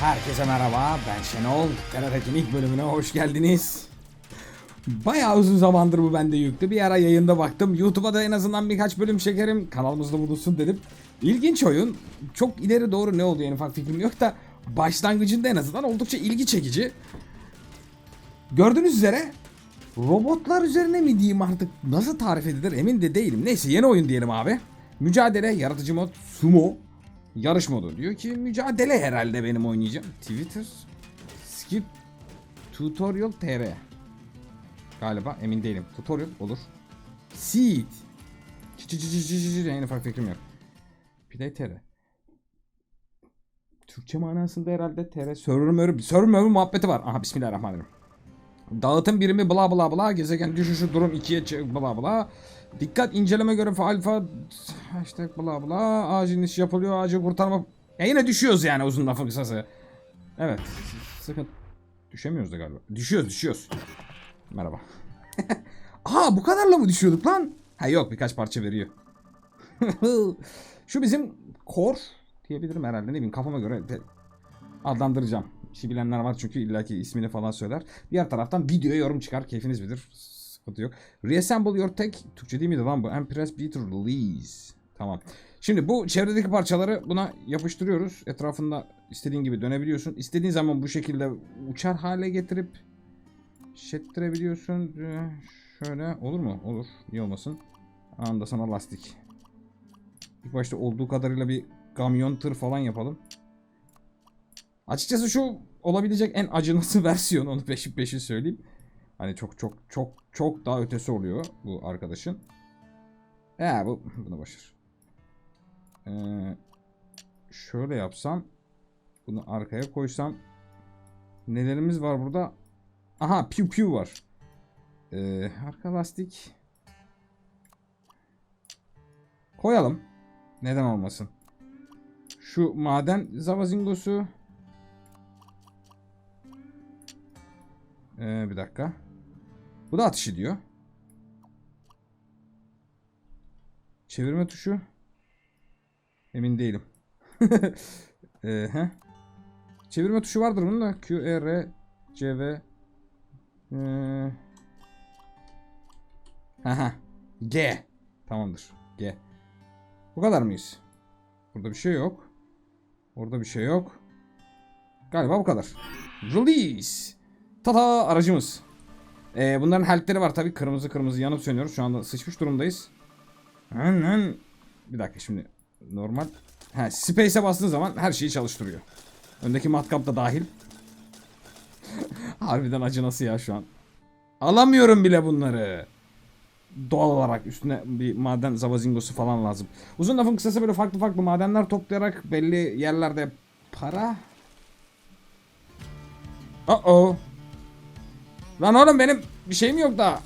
Herkese merhaba, ben Şenol. TRT'nin ilk bölümüne hoş geldiniz. Bayağı uzun zamandır bu bende yüklü. Bir ara yayında baktım. YouTube'a da en azından birkaç bölüm çekerim. Kanalımızda bulunsun dedim. İlginç oyun. Çok ileri doğru ne oldu yani ufak fikrim yok da başlangıcında en azından oldukça ilgi çekici. Gördüğünüz üzere robotlar üzerine mi diyeyim artık nasıl tarif edilir emin de değilim. Neyse yeni oyun diyelim abi. Mücadele, yaratıcı mod, sumo, yarış modu. Diyor ki mücadele herhalde benim oynayacağım. Twitter, skip, tutorial tr. Galiba emin değilim. Tutorial olur. Seed. En ufak fikrim yok. Play tr. Türkçe manasında herhalde tr. Server mörü, server mörü muhabbeti var. Aha bismillahirrahmanirrahim. Dağıtım birimi bla bla bla. Gezegen düşüşü durum 2'ye çı- bla bla. Dikkat inceleme görevi alfa işte bla bla. Acil iş yapılıyor acil kurtarma. Ya yine düşüyoruz yani uzun lafın kısası. Evet. Sıkıntı. Düşemiyoruz da galiba. Düşüyoruz düşüyoruz. Merhaba. Aa bu kadarla mı düşüyorduk lan? Ha yok birkaç parça veriyor. Şu bizim core diyebilirim herhalde. Ne bileyim kafama göre adlandıracağım. İşi bilenler var çünkü illaki ismini falan söyler. Diğer taraftan videoya yorum çıkar. Keyfiniz bilir. Sıkıntı yok. Reassemble your tech. Türkçe değil miydi lan bu? And press B to release. Tamam. Şimdi bu çevredeki parçaları buna yapıştırıyoruz. Etrafında istediğin gibi dönebiliyorsun. İstediğin zaman bu şekilde uçar hale getirip şettirebiliyorsun. Şöyle olur mu? Olur. Niye olmasın? Anında sana lastik. İlk başta olduğu kadarıyla bir kamyon tır falan yapalım. Açıkçası şu olabilecek en acınası versiyon onu peşin peşin söyleyeyim. Hani çok çok çok çok daha ötesi oluyor bu arkadaşın. Ya bu bunu başar. Ee, şöyle yapsam bunu arkaya koysam nelerimiz var burada? Aha piu piu var. Ee, arka lastik koyalım. Neden olmasın? Şu maden zavazingosu Ee, bir dakika. Bu da atış ediyor. Çevirme tuşu. Emin değilim. ee. Çevirme tuşu vardır bunun da. Q, E, R, C, V. Ee... G. Tamamdır. G. Bu kadar mıyız? Burada bir şey yok. Orada bir şey yok. Galiba bu kadar. Release. Tata aracımız. Ee, bunların health'leri var tabii. Kırmızı kırmızı yanıp sönüyoruz. Şu anda sıçmış durumdayız. Bir dakika şimdi. Normal. Ha, space'e bastığın zaman her şeyi çalıştırıyor. Öndeki matkap da dahil. Harbiden acı nasıl ya şu an. Alamıyorum bile bunları. Doğal olarak üstüne bir maden zavazingosu falan lazım. Uzun lafın kısası böyle farklı farklı madenler toplayarak belli yerlerde para. Uh oh. Lan oğlum benim bir şeyim yok daha.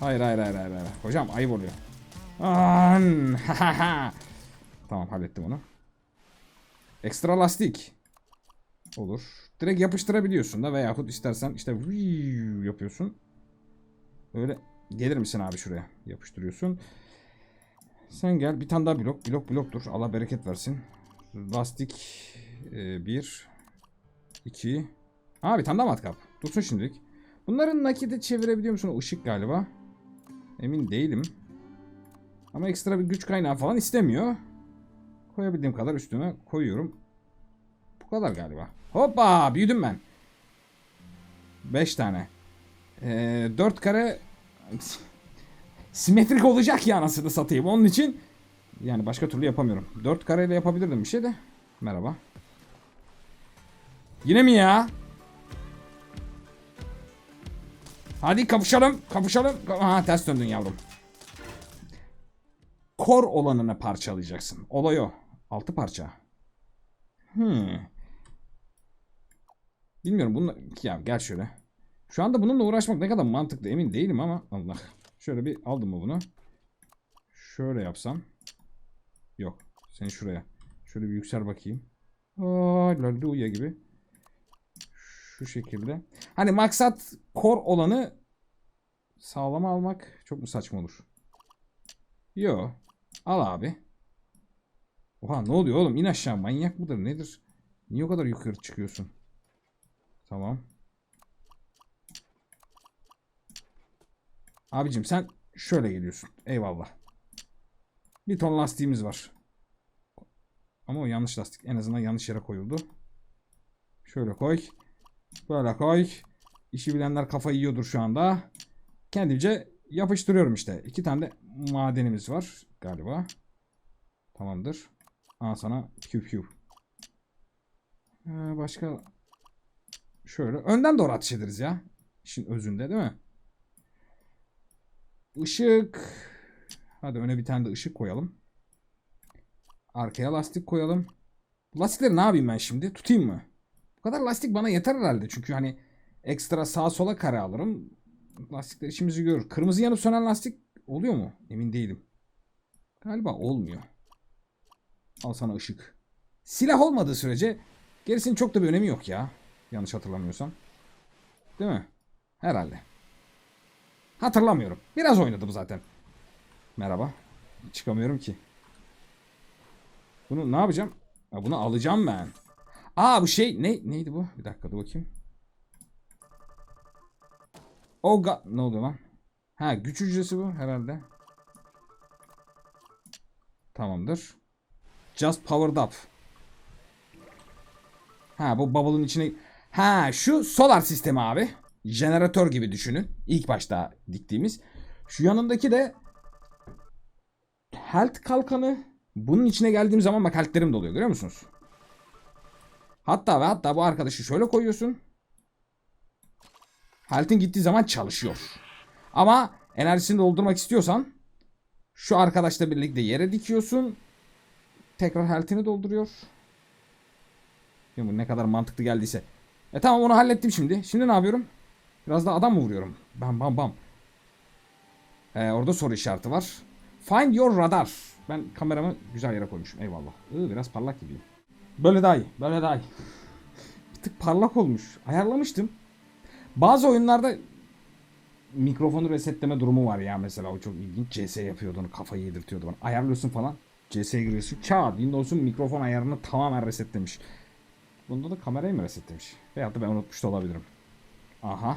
Hayır hayır hayır hayır. hayır. Hocam ayıp oluyor. An. tamam hallettim onu. Ekstra lastik. Olur. Direkt yapıştırabiliyorsun da veyahut istersen işte yapıyorsun. Öyle gelir misin abi şuraya? Yapıştırıyorsun. Sen gel bir tane daha blok. Blok bloktur. Allah bereket versin. Lastik 1 2 Aa bir tane daha matkap. Dursun şimdilik. Bunların nakide çevirebiliyor musun? O ışık galiba. Emin değilim. Ama ekstra bir güç kaynağı falan istemiyor. Koyabildiğim kadar üstüne koyuyorum. Bu kadar galiba. Hoppa büyüdüm ben. 5 tane. Ee, 4 kare simetrik olacak ya anasını satayım. Onun için yani başka türlü yapamıyorum. 4 kareyle yapabilirdim bir şey de. Merhaba. Yine mi ya? Hadi kapışalım, kapışalım. Aha ters döndün yavrum. Kor olanını parçalayacaksın. Olay o. Altı parça. Hmm. Bilmiyorum bununla... Ya gel şöyle. Şu anda bununla uğraşmak ne kadar mantıklı emin değilim ama Allah. Şöyle bir aldım mı bunu? Şöyle yapsam. Yok. Seni şuraya. Şöyle bir yüksel bakayım. Hallelujah gibi. Şu şekilde. Hani maksat kor olanı sağlama almak çok mu saçma olur? Yo. Al abi. Oha ne oluyor oğlum? İn aşağı. Manyak mıdır? Nedir? Niye o kadar yukarı çıkıyorsun? Tamam. Abicim sen şöyle geliyorsun. Eyvallah. Bir ton lastiğimiz var. Ama o yanlış lastik. En azından yanlış yere koyuldu. Şöyle koy. Böyle koy. İşi bilenler kafayı yiyordur şu anda. Kendimce yapıştırıyorum işte. İki tane de madenimiz var galiba. Tamamdır. Aa sana küp küp. Ee, başka şöyle önden doğru ateş ederiz ya. İşin özünde değil mi? Işık. Hadi öne bir tane de ışık koyalım. Arkaya lastik koyalım. Lastikleri ne yapayım ben şimdi? Tutayım mı? Bu kadar lastik bana yeter herhalde. Çünkü hani ekstra sağa sola kare alırım. Lastikler işimizi görür. Kırmızı yanıp sönen lastik oluyor mu? Emin değilim. Galiba olmuyor. Al sana ışık. Silah olmadığı sürece gerisinin çok da bir önemi yok ya. Yanlış hatırlamıyorsam. Değil mi? Herhalde. Hatırlamıyorum. Biraz oynadım zaten. Merhaba. Çıkamıyorum ki. Bunu ne yapacağım? Ha, bunu alacağım ben. Aa bu şey ne neydi bu? Bir dakika dur bakayım. Oh god ne oluyor lan? Ha güç hücresi bu herhalde. Tamamdır. Just powered up. Ha bu bubble'ın içine... Ha şu solar sistemi abi. Jeneratör gibi düşünün. İlk başta diktiğimiz. Şu yanındaki de health kalkanı. Bunun içine geldiğim zaman bak health'lerim doluyor görüyor musunuz? Hatta ve hatta bu arkadaşı şöyle koyuyorsun. Health'in gittiği zaman çalışıyor. Ama enerjisini doldurmak istiyorsan şu arkadaşla birlikte yere dikiyorsun. Tekrar health'ini dolduruyor. Şimdi bu ne kadar mantıklı geldiyse. E tamam onu hallettim şimdi. Şimdi ne yapıyorum? Biraz da adam vuruyorum? Bam bam bam. Ee, orada soru işareti var. Find your radar. Ben kameramı güzel yere koymuşum. Eyvallah. Iı, biraz parlak gibiyim. Böyle daha iyi. Böyle daha iyi. Bir tık parlak olmuş. Ayarlamıştım. Bazı oyunlarda mikrofonu resetleme durumu var ya mesela o çok ilginç. CS yapıyordu onu kafayı yedirtiyordu bana. Ayarlıyorsun falan. CS'ye giriyorsun. Kağıt Windows'un mikrofon ayarını tamamen resetlemiş. Bunda da kamerayı mı resetlemiş? Veyahut da ben unutmuş da olabilirim. Aha.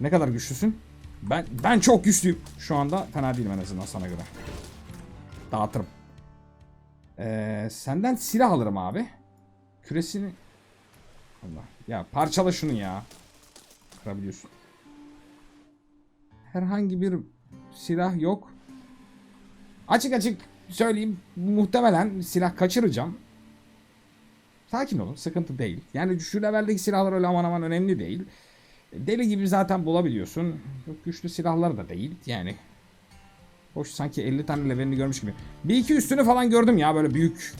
Ne kadar güçlüsün? Ben ben çok güçlüyüm. Şu anda fena değilim en azından sana göre. Dağıtırım. Ee, senden silah alırım abi. Küresini... Allah. Ya parçala şunu ya. Kırabiliyorsun. Herhangi bir silah yok. Açık açık söyleyeyim. Muhtemelen silah kaçıracağım. Sakin olun. Sıkıntı değil. Yani şu leveldeki silahlar öyle aman aman önemli değil. Deli gibi zaten bulabiliyorsun. Çok güçlü silahlar da değil. Yani Hoş sanki 50 tane levelini görmüş gibi. Bir iki üstünü falan gördüm ya böyle büyük.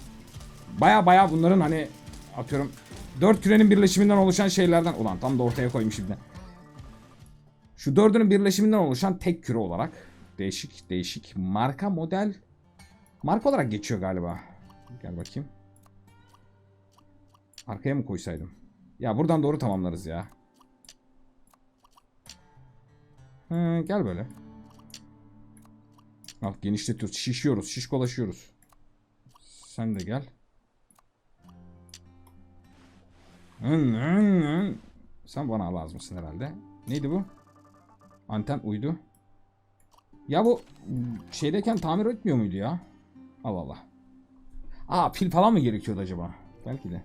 Baya baya bunların hani atıyorum dört kürenin birleşiminden oluşan şeylerden. Ulan tam da ortaya koymuş şimdi. Şu dördünün birleşiminden oluşan tek küre olarak. Değişik değişik. Marka model. Marka olarak geçiyor galiba. Gel bakayım. Arkaya mı koysaydım? Ya buradan doğru tamamlarız ya. Hı, gel böyle. Al genişletiyoruz. Şişiyoruz. Şişkolaşıyoruz. Sen de gel. Sen bana lazımsın herhalde. Neydi bu? Anten uydu. Ya bu şeydeyken tamir etmiyor muydu ya? Allah Allah. Aa pil falan mı gerekiyordu acaba? Belki de.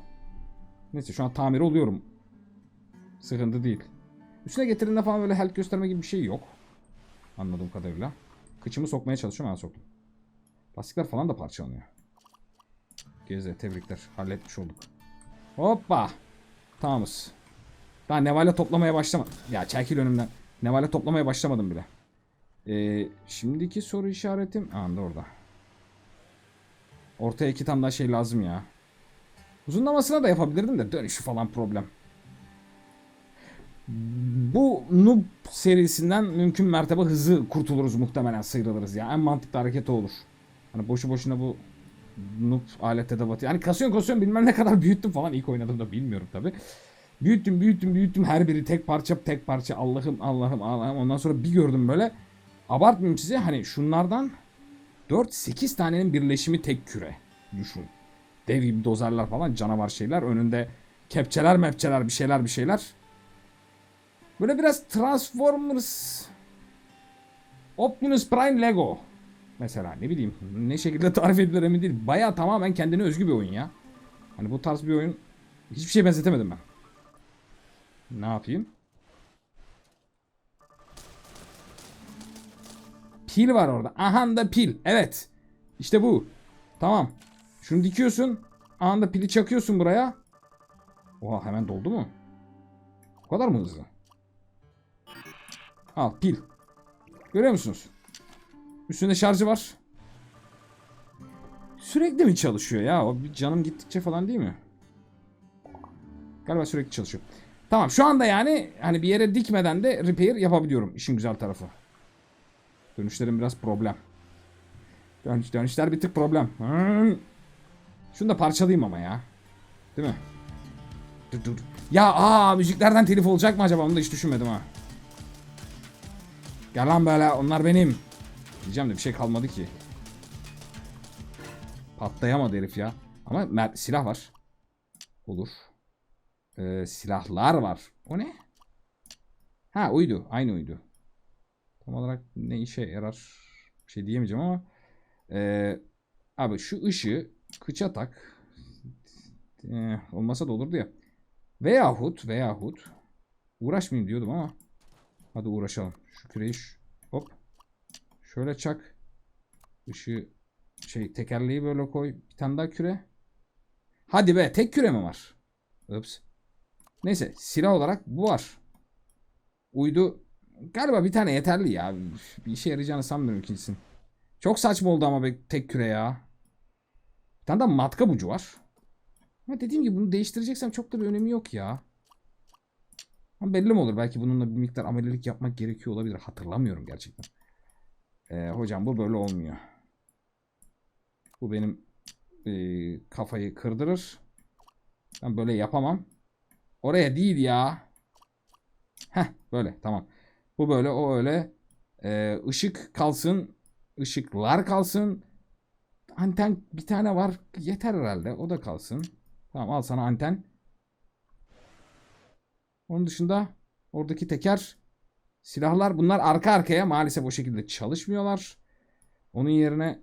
Neyse şu an tamir oluyorum. Sıkıntı değil. Üstüne getirdiğinde falan böyle health gösterme gibi bir şey yok. Anladığım kadarıyla. Kıçımı sokmaya çalışıyorum ben soktum. Lastikler falan da parçalanıyor. Geze tebrikler. Halletmiş olduk. Hoppa. Tamamız. Daha nevale toplamaya başlama. Ya çekil önümden. Nevale toplamaya başlamadım bile. Ee, şimdiki soru işaretim. Anda orada. Ortaya iki tane daha şey lazım ya. Uzunlamasına da yapabilirdim de dönüşü falan problem. Bu Noob serisinden mümkün mertebe hızlı kurtuluruz muhtemelen sıyrılırız ya. En mantıklı hareket olur. Hani boşu boşuna bu Noob alet edevatı. Yani kasyon kasyon bilmem ne kadar büyüttüm falan ilk oynadığımda bilmiyorum tabi. Büyüttüm büyüttüm büyüttüm her biri tek parça tek parça Allah'ım Allah'ım Allah'ım ondan sonra bir gördüm böyle. Abartmayayım size hani şunlardan 4-8 tanenin birleşimi tek küre. düşün. Dev gibi dozerler falan canavar şeyler. Önünde kepçeler mepçeler bir şeyler bir şeyler. Böyle biraz Transformers Optimus Prime Lego. Mesela ne bileyim ne şekilde tarif edilir emin değilim. Baya tamamen kendine özgü bir oyun ya. Hani bu tarz bir oyun hiçbir şeye benzetemedim ben. Ne yapayım? Pil var orada. Aha pil. Evet. İşte bu. Tamam. Şunu dikiyorsun. Anında pili çakıyorsun buraya. Oha hemen doldu mu? O kadar mı hızlı? Al pil. Görüyor musunuz? Üstünde şarjı var. Sürekli mi çalışıyor ya? O canım gittikçe falan değil mi? Galiba sürekli çalışıyor. Tamam şu anda yani hani bir yere dikmeden de repair yapabiliyorum. İşin güzel tarafı. Dönüşlerim biraz problem. Dönüş, dönüşler bir tık problem. Hmm. Şunu da parçalayayım ama ya. Değil mi? Dur dur. Ya aa müziklerden telif olacak mı acaba? Onu da hiç düşünmedim ha. Gel lan böyle onlar benim. Diyeceğim de bir şey kalmadı ki. Patlayamadı herif ya. Ama silah var. Olur. Ee, silahlar var. O ne? Ha uydu. Aynı uydu. Tam olarak ne işe yarar? Bir şey diyemeyeceğim ama. Ee, abi şu ışığı kıça tak. Ee, olmasa da olurdu ya. Veyahut veyahut uğraşmayayım diyordum ama hadi uğraşalım. Şu küreyi ş- hop şöyle çak. Işığı şey tekerleği böyle koy. Bir tane daha küre. Hadi be tek küre mi var? Ups. Neyse silah olarak bu var. Uydu galiba bir tane yeterli ya. Bir işe yarayacağını sanmıyorum ikincisinin. Çok saçma oldu ama be tek küre ya. Bir tane de matkap ucu var. Ama dediğim gibi bunu değiştireceksem çok da bir önemi yok ya. Ama belli mi olur? Belki bununla bir miktar amelilik yapmak gerekiyor olabilir. Hatırlamıyorum gerçekten. Ee, hocam bu böyle olmuyor. Bu benim e, kafayı kırdırır. Ben böyle yapamam. Oraya değil ya. Heh böyle tamam. Bu böyle o öyle. Ee, ışık kalsın. ışıklar kalsın. Anten bir tane var. Yeter herhalde. O da kalsın. Tamam al sana anten. Onun dışında oradaki teker silahlar bunlar arka arkaya maalesef o şekilde çalışmıyorlar. Onun yerine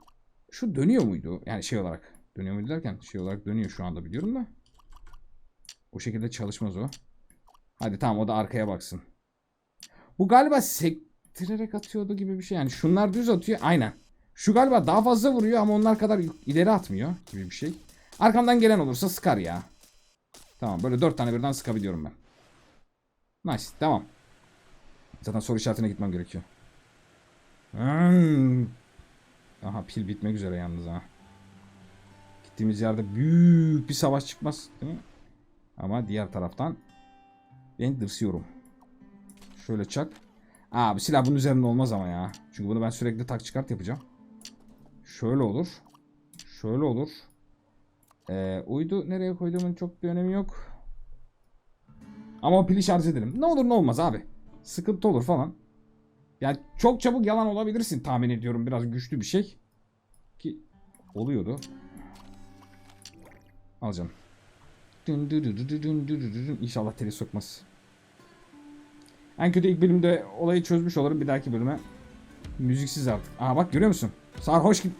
şu dönüyor muydu? Yani şey olarak dönüyor muydu derken şey olarak dönüyor şu anda biliyorum da. O şekilde çalışmaz o. Hadi tamam o da arkaya baksın. Bu galiba sektirerek atıyordu gibi bir şey. Yani şunlar düz atıyor. Aynen. Şu galiba daha fazla vuruyor ama onlar kadar ileri atmıyor gibi bir şey. Arkamdan gelen olursa sıkar ya. Tamam böyle dört tane birden sıkabiliyorum ben. Nice tamam. Zaten soru işaretine gitmem gerekiyor. Hmm. Aha pil bitmek üzere yalnız ha. Gittiğimiz yerde büyük bir savaş çıkmaz değil mi? Ama diğer taraftan ben dırsıyorum. Şöyle çak. Aa bu silah bunun üzerinde olmaz ama ya. Çünkü bunu ben sürekli tak çıkart yapacağım. Şöyle olur. Şöyle olur. Ee, uydu nereye koyduğumun çok bir önemi yok. Ama pili şarj edelim. Ne olur ne olmaz abi. Sıkıntı olur falan. Yani çok çabuk yalan olabilirsin tahmin ediyorum. Biraz güçlü bir şey. Ki oluyordu. Al canım. Dün dü dü dü dü dün dü dü dü dün. İnşallah teli sokmaz. En kötü ilk bölümde olayı çözmüş olurum. Bir dahaki bölüme müziksiz artık. Aa bak görüyor musun? Sarhoş gibi.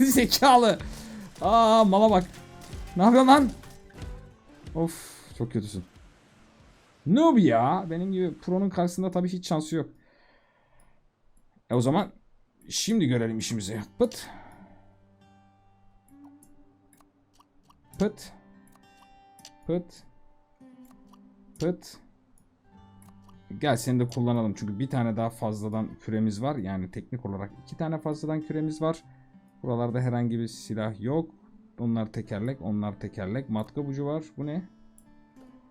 Zekalı. Aa mala bak. Ne yapıyorsun lan? Of çok kötüsün. Noob ya. Benim gibi pro'nun karşısında tabii hiç şansı yok. E o zaman şimdi görelim işimizi. Pıt. Pıt. Pıt. Pıt. Gel seni de kullanalım çünkü bir tane daha fazladan küremiz var. Yani teknik olarak iki tane fazladan küremiz var. Buralarda herhangi bir silah yok. Onlar tekerlek, onlar tekerlek. Matkap ucu var. Bu ne?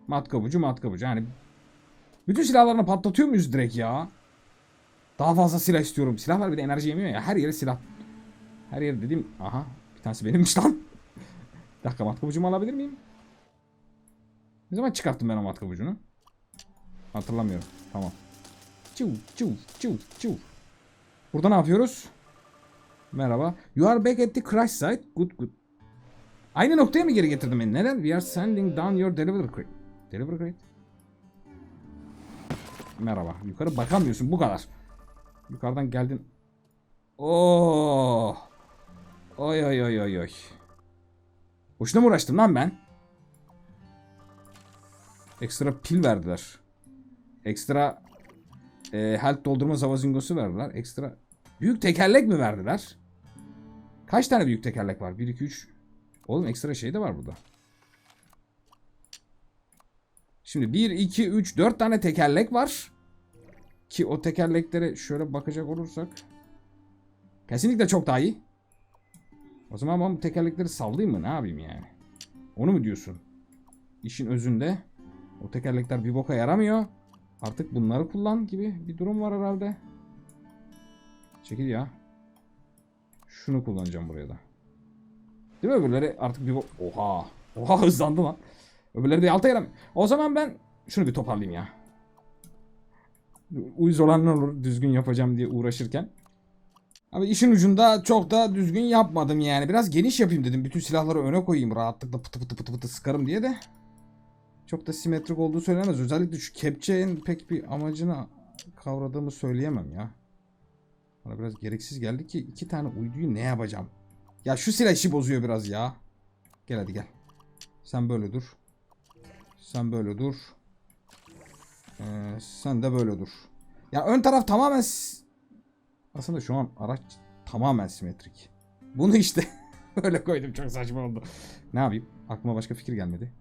Matkap ucu, matkap ucu. Yani bütün silahlarını patlatıyor muyuz direkt ya? Daha fazla silah istiyorum. Silah var bir de enerji yemiyor ya. Her yere silah. Her yere dediğim... Aha. Bir tanesi benimmiş lan. bir dakika matkap ucumu alabilir miyim? Ne zaman çıkarttım ben o matkap ucunu? Hatırlamıyorum. Tamam. Çuv çuv çuv çuv. Burada ne yapıyoruz? Merhaba. You are back at the crash site. Good good. Aynı noktaya mı geri getirdin beni? Neden? We are sending down your delivery crate. Delivery crate? Merhaba. Yukarı bakamıyorsun. Bu kadar. Yukarıdan geldin. Oo. Oy oy oy oy oy. Boşuna mı uğraştım lan ben? Ekstra pil verdiler. Ekstra e, health doldurma zavazingosu verdiler. Ekstra büyük tekerlek mi verdiler? Kaç tane büyük tekerlek var? 1 2 3. Oğlum ekstra şey de var burada. Şimdi 1 2 3 4 tane tekerlek var. Ki o tekerleklere şöyle bakacak olursak kesinlikle çok daha iyi. O zaman ben bu tekerlekleri sallayayım mı? Ne yapayım yani? Onu mu diyorsun? İşin özünde o tekerlekler bir boka yaramıyor. Artık bunları kullan gibi bir durum var herhalde. Çekil ya. Şunu kullanacağım buraya da. Değil mi öbürleri artık bir. Oha. Oha hızlandı lan. Öbürleri de alta yaramıyor. O zaman ben şunu bir toparlayayım ya. Uyuz olan ne olur düzgün yapacağım diye uğraşırken. Abi işin ucunda çok da düzgün yapmadım yani. Biraz geniş yapayım dedim. Bütün silahları öne koyayım rahatlıkla pıtı pıtı pıtı pıtı sıkarım diye de. Çok da simetrik olduğu söylenemez. Özellikle şu kepçenin pek bir amacını kavradığımı söyleyemem ya. Bana biraz gereksiz geldi ki iki tane uyduyu ne yapacağım? Ya şu silah işi bozuyor biraz ya. Gel hadi gel. Sen böyle dur. Sen böyle dur. Ee, sen de böyle dur. Ya ön taraf tamamen aslında şu an araç tamamen simetrik. Bunu işte böyle koydum çok saçma oldu. Ne yapayım? Aklıma başka fikir gelmedi.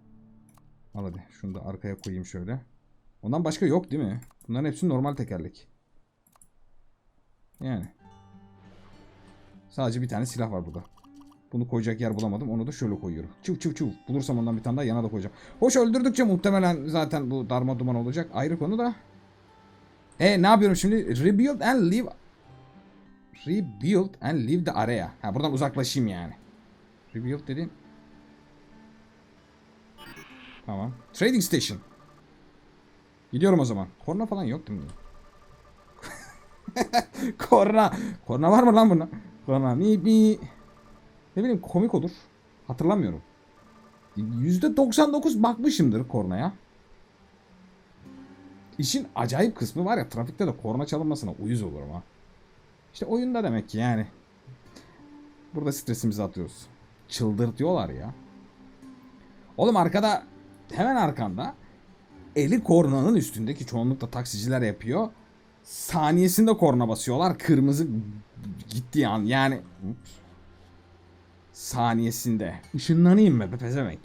Al hadi şunu da arkaya koyayım şöyle. Ondan başka yok değil mi? Bunların hepsi normal tekerlek. Yani. Sadece bir tane silah var burada. Bunu koyacak yer bulamadım. Onu da şöyle koyuyorum. Çuv çuv çuv. Bulursam ondan bir tane daha yana da koyacağım. Hoş öldürdükçe muhtemelen zaten bu darma duman olacak. Ayrı konu da. E ne yapıyorum şimdi? Rebuild and leave. Rebuild and leave the area. Ha buradan uzaklaşayım yani. Rebuild dediğim. Tamam. Trading station. Gidiyorum o zaman. Korna falan yok değil mi? Korna. Korna var mı lan bunda? Korna. Mi mi. Ne bileyim komik olur. Hatırlamıyorum. %99 bakmışımdır kornaya. İşin acayip kısmı var ya trafikte de korna çalınmasına uyuz olurum ha. İşte oyunda demek ki yani. Burada stresimizi atıyoruz. Çıldırtıyorlar ya. Oğlum arkada hemen arkanda eli kornanın üstündeki çoğunlukla taksiciler yapıyor. Saniyesinde korna basıyorlar. Kırmızı gittiği an yani Ups. Saniyesinde. Işınlanayım be pezevenk?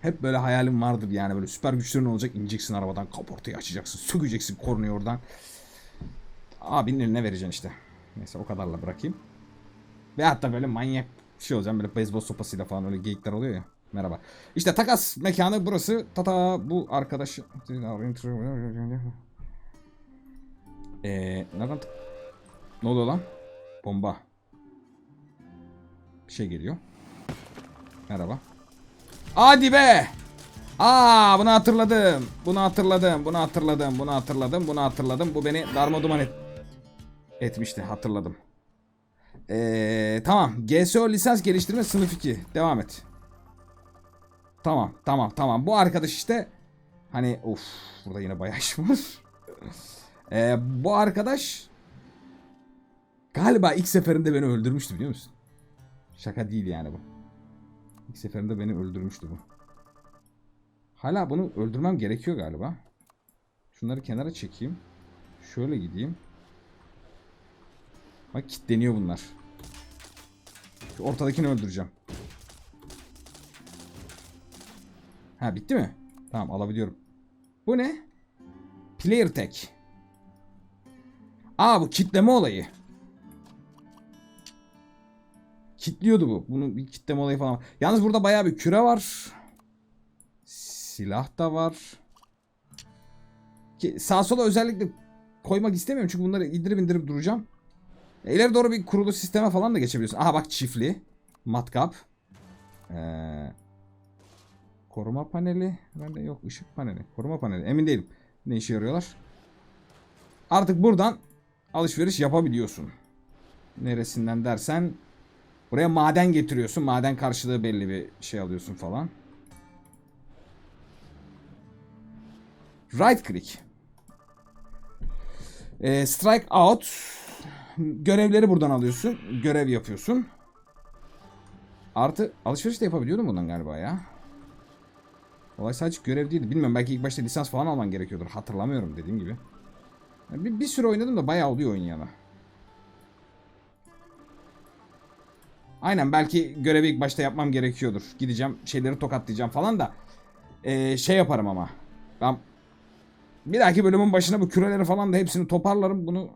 Hep böyle hayalim vardır yani böyle süper güçlerin olacak ineceksin arabadan kaportayı açacaksın sökeceksin kornayı oradan. Abinin eline vereceksin işte. Neyse o kadarla bırakayım. Ve hatta böyle manyak şey olacağım böyle beyzbol sopasıyla falan öyle geyikler oluyor ya. Merhaba. İşte takas mekanı burası. Tata bu arkadaş. Eee nereden? Ne oluyor lan? Bomba. Şey geliyor. Merhaba. Hadi be! Aa bunu hatırladım. Bunu hatırladım. Bunu hatırladım. Bunu hatırladım. Bunu hatırladım. Bu beni darmaduman et etmişti. Hatırladım. Ee, tamam. GSO lisans geliştirme sınıf 2. Devam et. Tamam. Tamam. Tamam. Bu arkadaş işte hani of burada yine bayağı iş var. Ee, bu arkadaş galiba ilk seferinde beni öldürmüştü biliyor musun? Şaka değil yani bu. İlk seferinde beni öldürmüştü bu. Hala bunu öldürmem gerekiyor galiba. Şunları kenara çekeyim. Şöyle gideyim. Bak kilitleniyor bunlar. Şu ortadakini öldüreceğim. Ha bitti mi? Tamam alabiliyorum. Bu ne? Player tag. Aa bu kitleme olayı. Kitliyordu bu. Bunun bir kitleme olayı falan. Yalnız burada bayağı bir küre var. Silah da var. Ki sağ sola özellikle koymak istemiyorum çünkü bunları indirip indirip duracağım. İleri doğru bir kurulu sisteme falan da geçebiliyorsun. Aha bak çiftli. Matkap. Ee, koruma paneli. Bende yok ışık paneli. Koruma paneli. Emin değilim. Ne işe yarıyorlar. Artık buradan alışveriş yapabiliyorsun. Neresinden dersen Buraya maden getiriyorsun. Maden karşılığı belli bir şey alıyorsun falan. Right click. Ee, strike out. Görevleri buradan alıyorsun. Görev yapıyorsun. Artı alışveriş de yapabiliyordum bundan galiba ya. Olay sadece görev değildi. Bilmiyorum belki ilk başta lisans falan alman gerekiyordur. Hatırlamıyorum dediğim gibi. Yani Bir, bir süre oynadım da bayağı oluyor oyun Aynen belki görevi ilk başta yapmam gerekiyordur. Gideceğim şeyleri tokatlayacağım falan da. Ee, şey yaparım ama. Ben bir dahaki bölümün başına bu küreleri falan da hepsini toparlarım. Bunu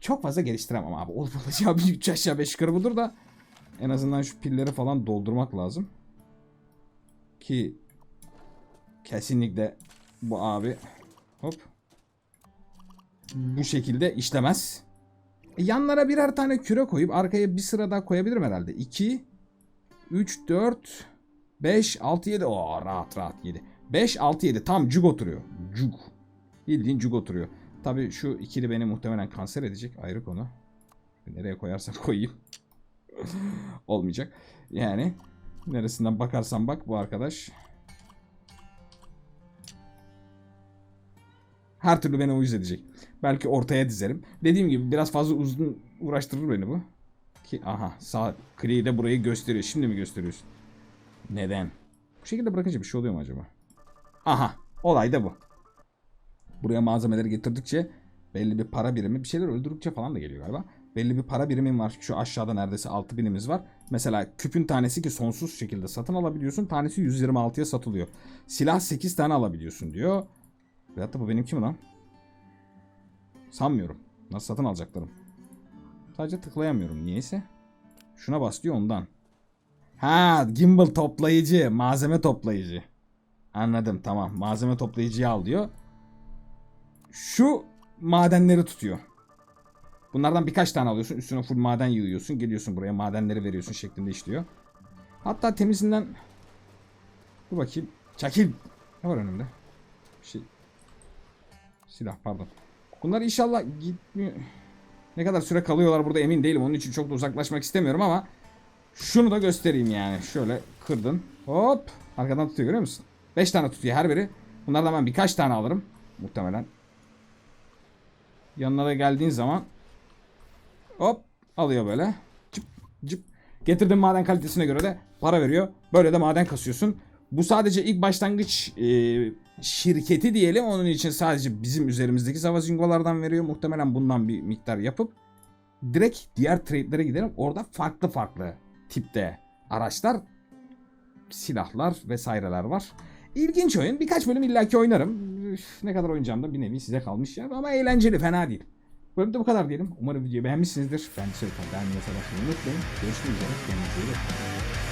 çok fazla geliştiremem abi. Olup olacağı bir 3 aşağı 5 yukarı budur da en azından şu pilleri falan doldurmak lazım. Ki kesinlikle bu abi hop bu şekilde işlemez. Yanlara birer tane küre koyup arkaya bir sıra daha koyabilirim herhalde. 2 3 4 5 6 7 o rahat rahat 7. 5 6 7 tam cuk oturuyor. Cuk. Bildiğin cuk oturuyor. Tabii şu ikili beni muhtemelen kanser edecek ayrı konu. Nereye koyarsak koyayım. Olmayacak. Yani neresinden bakarsan bak bu arkadaş. Her türlü beni uyuz edecek. Belki ortaya dizerim. Dediğim gibi biraz fazla uzun uğraştırır beni bu. Ki aha sağ kliği de burayı gösteriyor. Şimdi mi gösteriyorsun? Neden? Bu şekilde bırakınca bir şey oluyor mu acaba? Aha olay da bu. Buraya malzemeleri getirdikçe belli bir para birimi bir şeyler öldürdükçe falan da geliyor galiba. Belli bir para birimin var. Şu aşağıda neredeyse 6 binimiz var. Mesela küpün tanesi ki sonsuz şekilde satın alabiliyorsun. Tanesi 126'ya satılıyor. Silah 8 tane alabiliyorsun diyor. Veyahut da bu benim kim lan? Sanmıyorum. Nasıl satın alacaklarım? Sadece tıklayamıyorum. Niyeyse. Şuna bas diyor ondan. Ha gimbal toplayıcı. Malzeme toplayıcı. Anladım tamam. Malzeme toplayıcıyı al diyor. Şu madenleri tutuyor. Bunlardan birkaç tane alıyorsun. Üstüne full maden yığıyorsun. Geliyorsun buraya madenleri veriyorsun şeklinde işliyor. Hatta temizinden... Dur bakayım. Çakil. Ne var önümde? Bir şey. Silah pardon. Bunlar inşallah gitmiyor. Ne kadar süre kalıyorlar burada emin değilim. Onun için çok da uzaklaşmak istemiyorum ama şunu da göstereyim yani. Şöyle kırdın. Hop. Arkadan tutuyor görüyor musun? 5 tane tutuyor her biri. Bunlardan ben birkaç tane alırım. Muhtemelen. Yanına da geldiğin zaman hop alıyor böyle. Cıp cıp. Getirdiğin maden kalitesine göre de para veriyor. Böyle de maden kasıyorsun. Bu sadece ilk başlangıç e, şirketi diyelim. Onun için sadece bizim üzerimizdeki savaşingolardan veriyor. Muhtemelen bundan bir miktar yapıp direkt diğer trade'lere gidelim. Orada farklı farklı tipte araçlar, silahlar vesaireler var. İlginç oyun. Birkaç bölüm illaki oynarım. Üf, ne kadar oynayacağım da bir nevi size kalmış ya. Ama eğlenceli fena değil. Bölümde bu kadar diyelim. Umarım videoyu beğenmişsinizdir. Ben de beğenmeyi unutmayın. Görüşmek üzere. Kendinize iyi bakın.